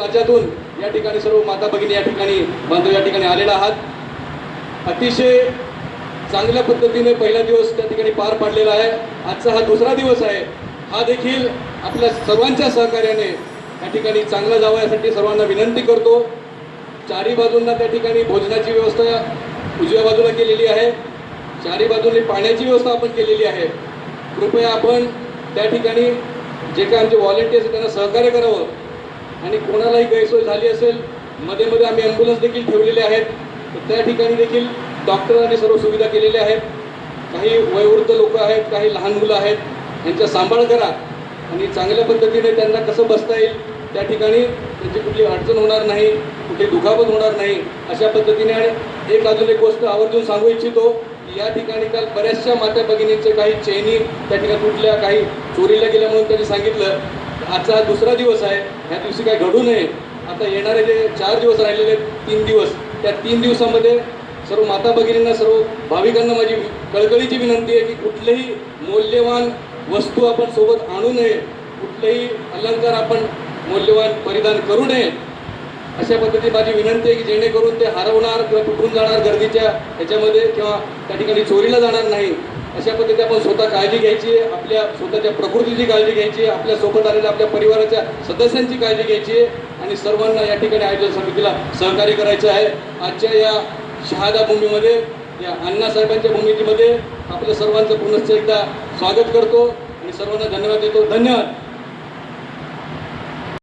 राज्यातून या ठिकाणी सर्व माता भगिनी या ठिकाणी बांधव या ठिकाणी आलेला आहात. अतिशय चांगल्या पद्धतीने पहिला दिवस त्या ठिकाणी पार पाडलेला आहे. आजचा हा दुसरा दिवस आहे. हा देखील आपल्या सर्वांच्या सहकार्याने या ठिकाणी चांगला जावा यासाठी सर्वांना विनंती करतो. चारी बाजूंना त्या ठिकाणी भोजनाची व्यवस्था उजव्या बाजूला केलेली आहे. चारी बाजूने पाण्याची व्यवस्था आपण केलेली आहे. कृपया आपण त्या ठिकाणी जे काही आमचे व्हॉलेंटियर्स त्यांना सहकार्य करावं. आणि कोणालाही गैरसोय झाली असेल मध्ये मध्ये आम्ही ॲम्ब्युलन्स देखील ठेवलेले आहेत. तर त्या ठिकाणी देखील डॉक्टरांनी सर्व सुविधा केलेल्या आहेत. काही वयोवृद्ध लोक आहेत काही लहान मुलं आहेत यांचा सांभाळ करा. आणि चांगल्या पद्धतीने त्यांना कसं बसता येईल त्या ठिकाणी त्यांची कुठली अडचण होणार नाही कुठली दुखापत होणार नाही अशा पद्धतीने आणि एक अजून एक गोष्ट आवर्जून सांगू इच्छितो की या ठिकाणी काल बऱ्याचशा माता भगिनींचे काही चैनी त्या ठिकाणी तुटल्या काही चोरीला गेल्या म्हणून त्यांनी सांगितलं. आजचा दुसरा दिवस आहे. ह्या दिवशी काय घडू नये. आता येणारे जे चार दिवस राहिलेले आहेत, तीन दिवस त्या तीन दिवसामध्ये सर्व माता भगिनींना सर्व भाविकांना माझी कळकळीची विनंती आहे की कुठलेही मौल्यवान वस्तू आपण सोबत आणू नये. कुठलेही अलंकार आपण मौल्यवान परिधान करू नये. अशा पद्धतीने माझी विनंती आहे की जेणेकरून ते हरवणार किंवा तुटून जाणार गर्दीच्या ह्याच्यामध्ये किंवा त्या ठिकाणी चोरीला जाणार नाही. अशा पद्धतीने आपण स्वतः काळजी घ्यायची आहे आपल्या स्वतःच्या प्रकृतीची काळजी घ्यायची आहे आपल्यासोबत आलेल्या आपल्या परिवाराच्या सदस्यांची काळजी घ्यायची आहे आणि सर्वांना या ठिकाणी आयोजन समितीला सहकार्य करायचं आहे. आजच्या या शहादा भूमीमध्ये या अण्णासाहेबांच्या भूमितीमध्ये आपल्या सर्वांचं पुनश्च एकदा स्वागत करतो आणि सर्वांना धन्यवाद देतो. धन्यवाद.